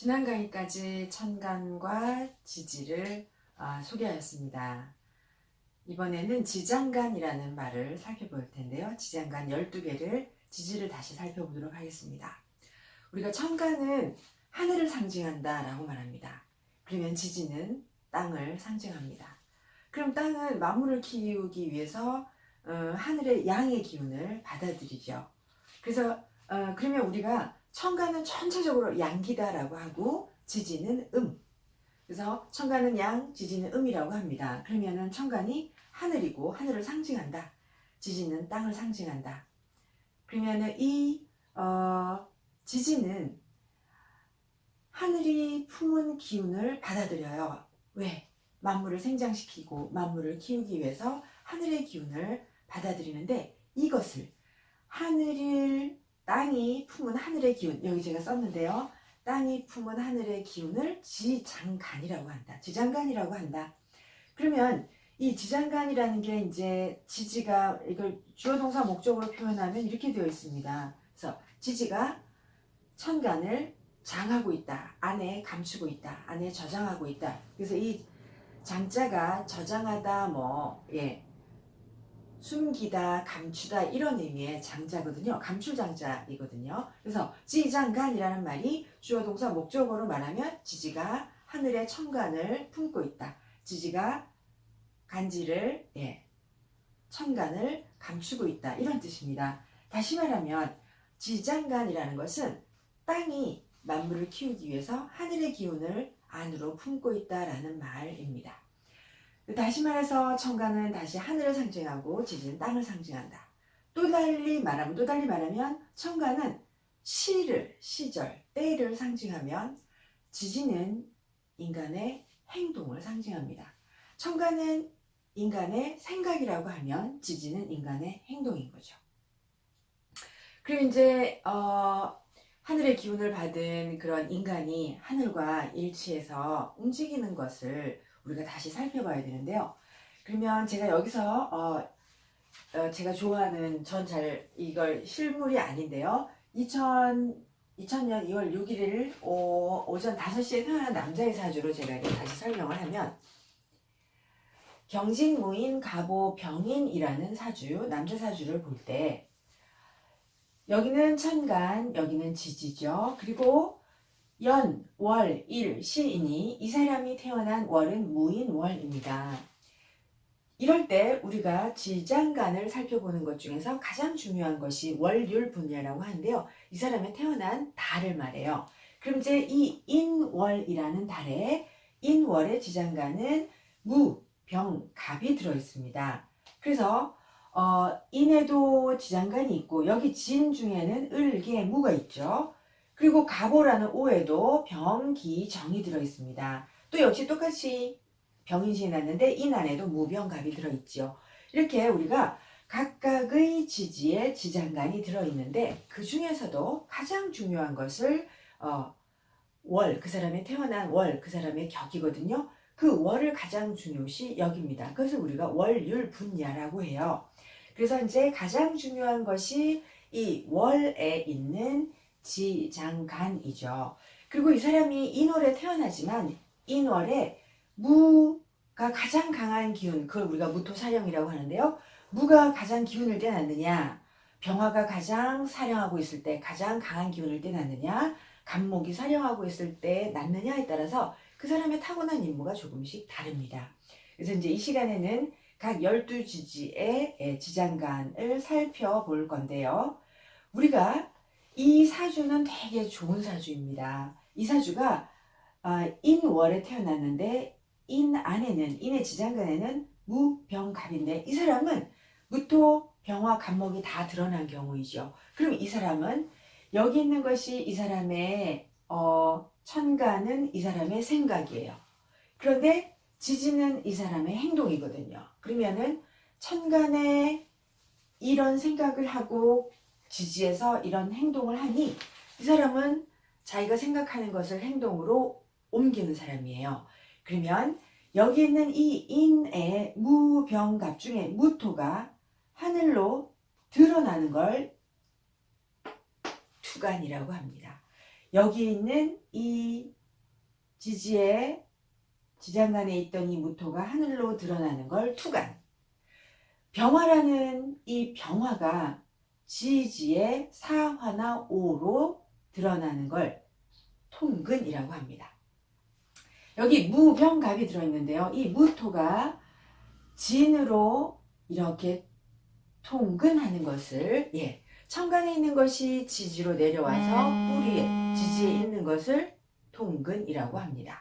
지난 강의까지 천간과 지지를 아, 소개하였습니다. 이번에는 지장간이라는 말을 살펴볼 텐데요. 지장간 12개를 지지를 다시 살펴보도록 하겠습니다. 우리가 천간은 하늘을 상징한다 라고 말합니다. 그러면 지지는 땅을 상징합니다. 그럼 땅은 만물을 키우기 위해서 어, 하늘의 양의 기운을 받아들이죠. 그래서 어, 그러면 우리가 천간은 전체적으로 양기다라고 하고 지지는 음. 그래서 천간은 양, 지지는 음이라고 합니다. 그러면은 천간이 하늘이고 하늘을 상징한다. 지지는 땅을 상징한다. 그러면은 이 어, 지지는 하늘이 품은 기운을 받아들여요. 왜? 만물을 생장시키고 만물을 키우기 위해서 하늘의 기운을 받아들이는데 이것을 하늘을 땅이 품은 하늘의 기운 여기 제가 썼는데요. 땅이 품은 하늘의 기운을 지장간이라고 한다. 지장간이라고 한다. 그러면 이 지장간이라는 게 이제 지지가 이걸 주어 동사 목적으로 표현하면 이렇게 되어 있습니다. 그래서 지지가 천간을 장하고 있다. 안에 감추고 있다. 안에 저장하고 있다. 그래서 이 장자가 저장하다 뭐 예. 숨기다, 감추다 이런 의미의 장자거든요. 감출 장자이거든요. 그래서 지장간이라는 말이 주어 동사 목적어로 말하면 지지가 하늘의 천간을 품고 있다. 지지가 간지를 예, 천간을 감추고 있다. 이런 뜻입니다. 다시 말하면 지장간이라는 것은 땅이 만물을 키우기 위해서 하늘의 기운을 안으로 품고 있다라는 말입니다. 다시 말해서 천간은 다시 하늘을 상징하고 지지는 땅을 상징한다. 또 달리 말하면 또 달리 말하면 천간은 시를 시절 때를 상징하면 지지는 인간의 행동을 상징합니다. 천간은 인간의 생각이라고 하면 지지는 인간의 행동인 거죠. 그리고 이제 어, 하늘의 기운을 받은 그런 인간이 하늘과 일치해서 움직이는 것을 우리가 다시 살펴봐야 되는데요. 그러면 제가 여기서 어, 어, 제가 좋아하는 전 잘 이걸 실물이 아닌데요. 2000 2000년 2월 6일 오, 오전 5시에 태어난 남자의 사주로 제가 다시 설명을 하면 경진무인 가보 병인이라는 사주 남자 사주를 볼 때 여기는 천간 여기는 지지죠. 그리고 연, 월, 일, 시이니 이 사람이 태어난 월은 무인 월입니다. 이럴 때 우리가 지장간을 살펴보는 것 중에서 가장 중요한 것이 월율 분야라고 하는데요. 이 사람의 태어난 달을 말해요. 그럼 이제 이 인월이라는 달에 인월의 지장간은 무, 병, 갑이 들어 있습니다. 그래서 어, 인에도 지장간이 있고 여기 진 중에는 을, 개, 무가 있죠. 그리고 가보라는 오에도 병, 기, 정이 들어 있습니다. 또 역시 똑같이 병인신이 났는데 인 안에도 무병갑이 들어 있죠. 이렇게 우리가 각각의 지지에 지장간이 들어 있는데 그 중에서도 가장 중요한 것을 어, 월, 그 사람의 태어난 월, 그 사람의 격이거든요. 그 월을 가장 중요시 여깁니다. 그래서 우리가 월율 분야라고 해요. 그래서 이제 가장 중요한 것이 이 월에 있는 지장간이죠. 그리고 이 사람이 인월에 태어나지만 인월에 무가 가장 강한 기운, 그걸 우리가 무토사령이라고 하는데요. 무가 가장 기운을 떼놨느냐, 병화가 가장 사령하고 있을 때 가장 강한 기운을 떼놨느냐, 간목이 사령하고 있을 때 났느냐에 따라서 그 사람의 타고난 임무가 조금씩 다릅니다. 그래서 이제 이 시간에는 각 12지지의 지장간을 살펴볼 건데요. 우리가 이 사주는 되게 좋은 사주입니다. 이 사주가 아, 인월에 태어났는데 인 안에는 인의 지장간에는 무병갑인데 이 사람은 무토 병화 간목이 다 드러난 경우이죠. 그럼 이 사람은 여기 있는 것이 이 사람의 어, 천간은 이 사람의 생각이에요. 그런데 지지는 이 사람의 행동이거든요. 그러면은 천간에 이런 생각을 하고 지지에서 이런 행동을 하니 이 사람은 자기가 생각하는 것을 행동으로 옮기는 사람이에요. 그러면 여기 있는 이 인의 무병갑 중에 무토가 하늘로 드러나는 걸 투간이라고 합니다. 여기 있는 이 지지의 지장간에 있던 이 무토가 하늘로 드러나는 걸 투간. 병화라는 이 병화가 지지의 사화나 오로 드러나는 걸 통근이라고 합니다. 여기 무병갑이 들어있는데요. 이 무토가 진으로 이렇게 통근하는 것을 예 천간에 있는 것이 지지로 내려와서 뿌리에 지지에 있는 것을 통근이라고 합니다.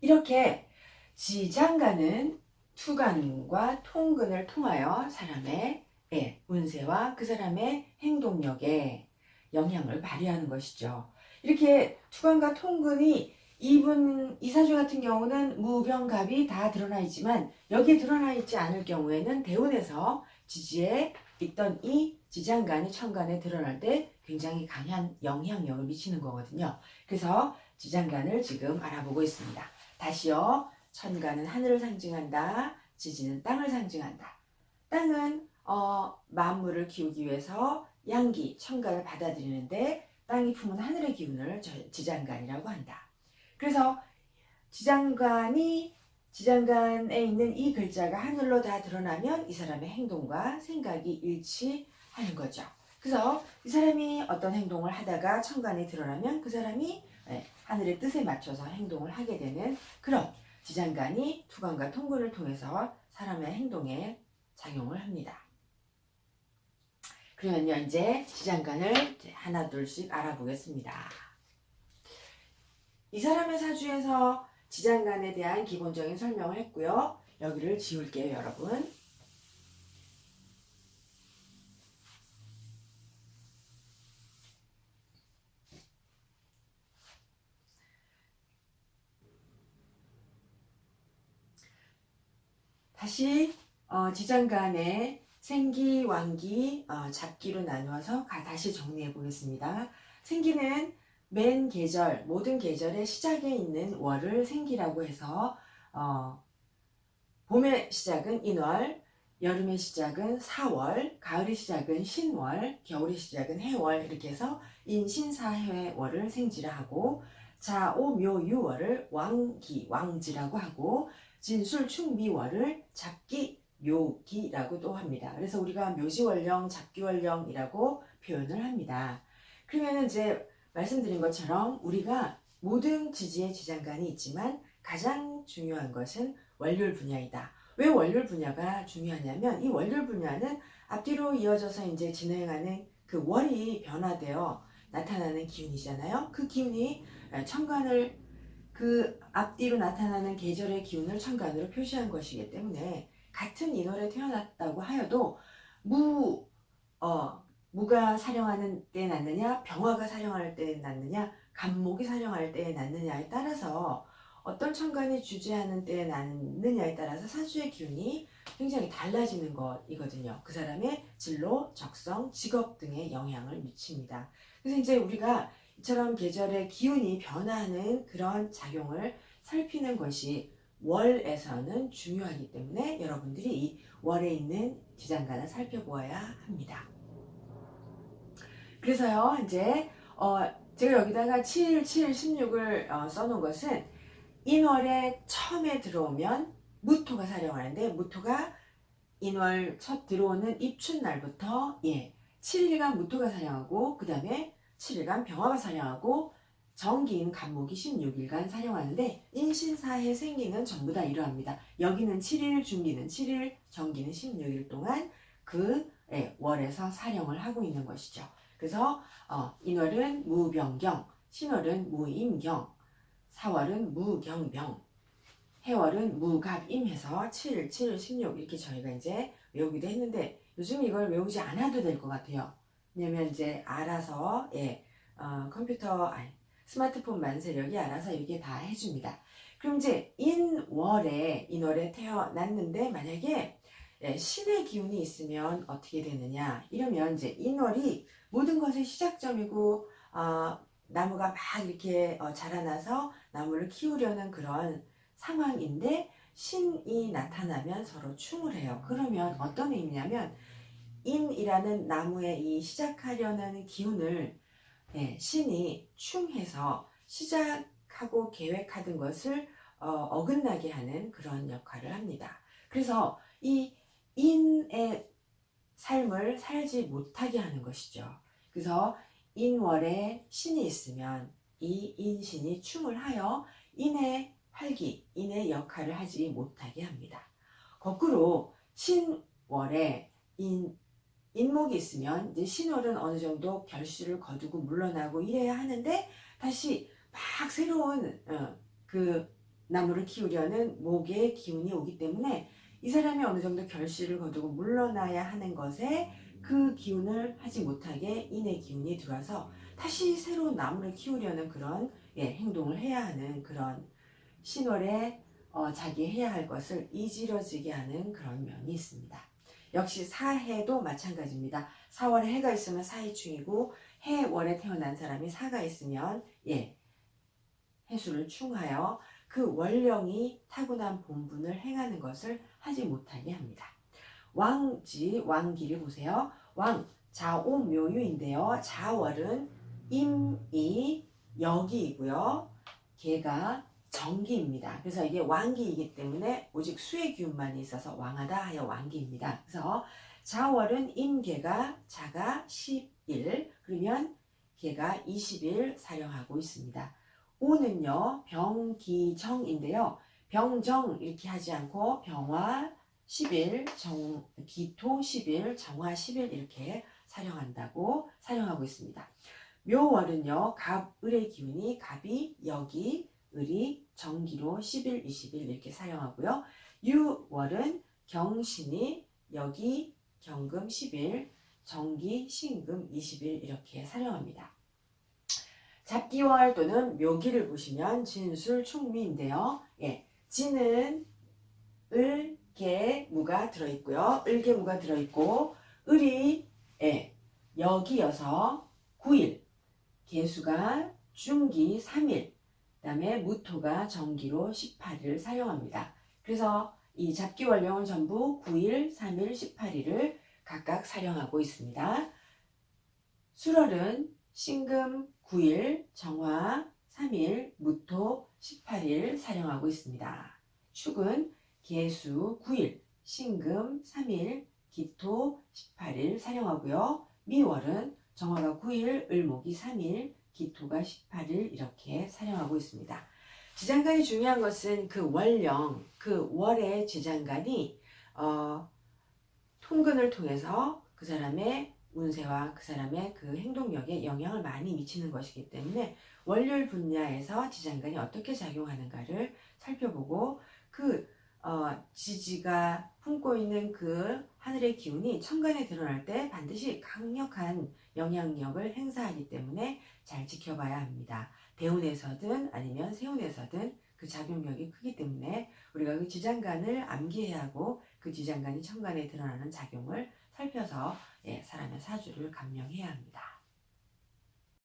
이렇게 지장간은 투간과 통근을 통하여 사람의 예, 운세와 그 사람의 행동력에 영향을 발휘하는 것이죠. 이렇게 투간과 통근이 이분 이사주 같은 경우는 무병갑이 다 드러나 있지만 여기에 드러나 있지 않을 경우에는 대운에서 지지에 있던 이 지장간이 천간에 드러날 때 굉장히 강한 영향력을 미치는 거거든요. 그래서 지장간을 지금 알아보고 있습니다. 다시요. 천간은 하늘을 상징한다. 지지는 땅을 상징한다. 땅은 어, 만물을 키우기 위해서 양기, 천간을 받아들이는데 땅이 품은 하늘의 기운을 저- 지장간이라고 한다. 그래서 지장간이 지장간에 있는 이 글자가 하늘로 다 드러나면 이 사람의 행동과 생각이 일치하는 거죠. 그래서 이 사람이 어떤 행동을 하다가 천간에 드러나면 그 사람이 예, 하늘의 뜻에 맞춰서 행동을 하게 되는 그런 지장간이 투간과 통근을 통해서 사람의 행동에 작용을 합니다. 그러면요 이제 지장간을 하나 둘씩 알아보겠습니다. 이 사람의 사주에서 지장간에 대한 기본적인 설명을 했고요. 여기를 지울게요, 여러분. 다시 어, 지장간의 생기, 왕기, 어, 잡기로 나누어서 가, 다시 정리해 보겠습니다. 생기는 맨 계절, 모든 계절의 시작에 있는 월을 생기라고 해서 어, 봄의 시작은 인월, 여름의 시작은 사월, 가을의 시작은 신월, 겨울의 시작은 해월 이렇게 해서 인신사해월을 생지라 하고 자오묘유월을 왕기, 왕지라고 하고 진술충미월을 잡기, 묘기라고도 합니다. 그래서 우리가 묘지월령, 잡기월령이라고 표현을 합니다. 그러면 이제 말씀드린 것처럼 우리가 모든 지지의 지장간이 있지만 가장 중요한 것은 월률 분야이다. 왜 월률 분야가 중요하냐면 이 월률 분야는 앞뒤로 이어져서 이제 진행하는 그 월이 변화되어 나타나는 기운이잖아요. 그 기운이 천간을 그 앞뒤로 나타나는 계절의 기운을 천간으로 표시한 것이기 때문에 같은 인월에 태어났다고 하여도 무, 어, 무가 사령하는 때에 낳느냐, 병화가 사령할 때에 낳느냐, 간목이 사령할 때에 낳느냐에 따라서 어떤 천간이 주재하는 때에 낳느냐에 따라서 사주의 기운이 굉장히 달라지는 것이거든요. 그 사람의 진로, 적성, 직업 등에 영향을 미칩니다. 그래서 이제 우리가 이처럼 계절의 기운이 변하는 그런 작용을 살피는 것이 월에서는 중요하기 때문에 여러분들이 이 월에 있는 지장간을 살펴보아야 합니다. 그래서요, 이제, 어, 제가 여기다가 7, 7, 16을 어, 써놓은 것은 인월에 처음에 들어오면 무토가 사령하는데, 무토가 인월 첫 들어오는 입춘날부터, 예, 7일간 무토가 사령하고, 그 다음에 7일간 병화가 사령하고, 정기인 간목이 16일간 사령하는데, 인신사해 생기는 전부 다 이러합니다. 여기는 7일, 중기는 7일, 정기는 16일 동안 그 예, 월에서 사령을 하고 있는 것이죠. 그래서 어, 인월은 무병경, 신월은 무임경, 사월은 무경병, 해월은 무갑임해서 7, 7, 16 이렇게 저희가 이제 외우기도 했는데 요즘 이걸 외우지 않아도 될 것 같아요. 왜냐면 이제 알아서 예, 어, 컴퓨터 아니, 스마트폰 만세력이 알아서 이렇게 다 해줍니다. 그럼 이제 인월에 인월에 태어났는데 만약에 예, 신의 기운이 있으면 어떻게 되느냐 이러면 이제 인월이 모든 것의 시작점이고 어, 나무가 막 이렇게 어, 자라나서 나무를 키우려는 그런 상황인데 신이 나타나면 서로 충을 해요. 그러면 어떤 의미냐면 인이라는 나무의 이 시작하려는 기운을 예, 신이 충해서 시작하고 계획하던 것을 어, 긋나게 하는 그런 역할을 합니다. 그래서 이 인의 삶을 살지 못하게 하는 것이죠. 그래서 인월에 신이 있으면 이 인신이 충을 하여 인의 활기, 인의 역할을 하지 못하게 합니다. 거꾸로 신월에 인, 인목이 있으면 이제 신월은 어느 정도 결실을 거두고 물러나고 이래야 하는데 다시 막 새로운 어, 그 나무를 키우려는 목의 기운이 오기 때문에 이 사람이 어느 정도 결실을 거두고 물러나야 하는 것에 그 기운을 하지 못하게 인의 기운이 들어와서 다시 새로운 나무를 키우려는 그런 예, 행동을 해야 하는 그런 신월에 어, 자기 해야 할 것을 이지러지게 하는 그런 면이 있습니다. 역시 사해도 마찬가지입니다. 4월에 해가 있으면 사해충이고 해월에 태어난 사람이 사가 있으면 예 해수를 충하여 그 원령이 타고난 본분을 행하는 것을 하지 못하게 합니다. 왕지 왕기를 보세요. 왕 자오묘유인데요. 자월은 임이 여기이고요. 개가 정기입니다. 그래서 이게 왕기이기 때문에 오직 수의 기운만 있어서 왕하다 하여 왕기입니다. 그래서 자월은 임계가 자가 10일 그러면 개가 20일 사령하고 있습니다. 오는요 병기정인데요. 병정 이렇게 하지 않고 병화 10일, 정, 기토 10일, 정화 10일 이렇게 사령한다고 사령하고 있습니다. 묘월은요 갑을의 기운이 갑이 여기 을이 정기로 10일, 20일 이렇게 사용하고요. 유월은 경신이 여기 경금 10일, 정기 신금 20일 이렇게 사용합니다. 잡기월 또는 묘기를 보시면 진술 충미인데요. 예, 진은 을, 개, 무가 들어있고요. 을 개 무가 들어있고 을이 예, 여기여서 9일, 개수가 중기 3일, 그 다음에 무토가 정기로 18일을 사용합니다. 그래서 이 잡기 원령은 전부 9일, 3일, 18일을 각각 사용하고 있습니다. 수월은 신금 9일, 정화 3일, 무토 18일 사용하고 있습니다. 축은 개수 9일, 신금 3일, 기토 18일 사용하고요. 미월은 정화가 9일, 을목이 3일, 기토가 18일 이렇게 사용하고 있습니다. 지장간이 중요한 것은 그 월령, 그 월의 지장간이 어, 통근을 통해서 그 사람의 운세와 그 사람의 그 행동력에 영향을 많이 미치는 것이기 때문에 월요일 분야에서 지장간이 어떻게 작용하는가를 살펴보고 그 어, 지지가 품고 있는 그 하늘의 기운이 천간에 드러날 때 반드시 강력한 영향력을 행사하기 때문에 잘 지켜봐야 합니다. 대운에서든 아니면 세운에서든 그 작용력이 크기 때문에 우리가 그 지장간을 암기해야 하고 그 지장간이 천간에 드러나는 작용을 살펴서 예, 사람의 사주를 감명해야 합니다.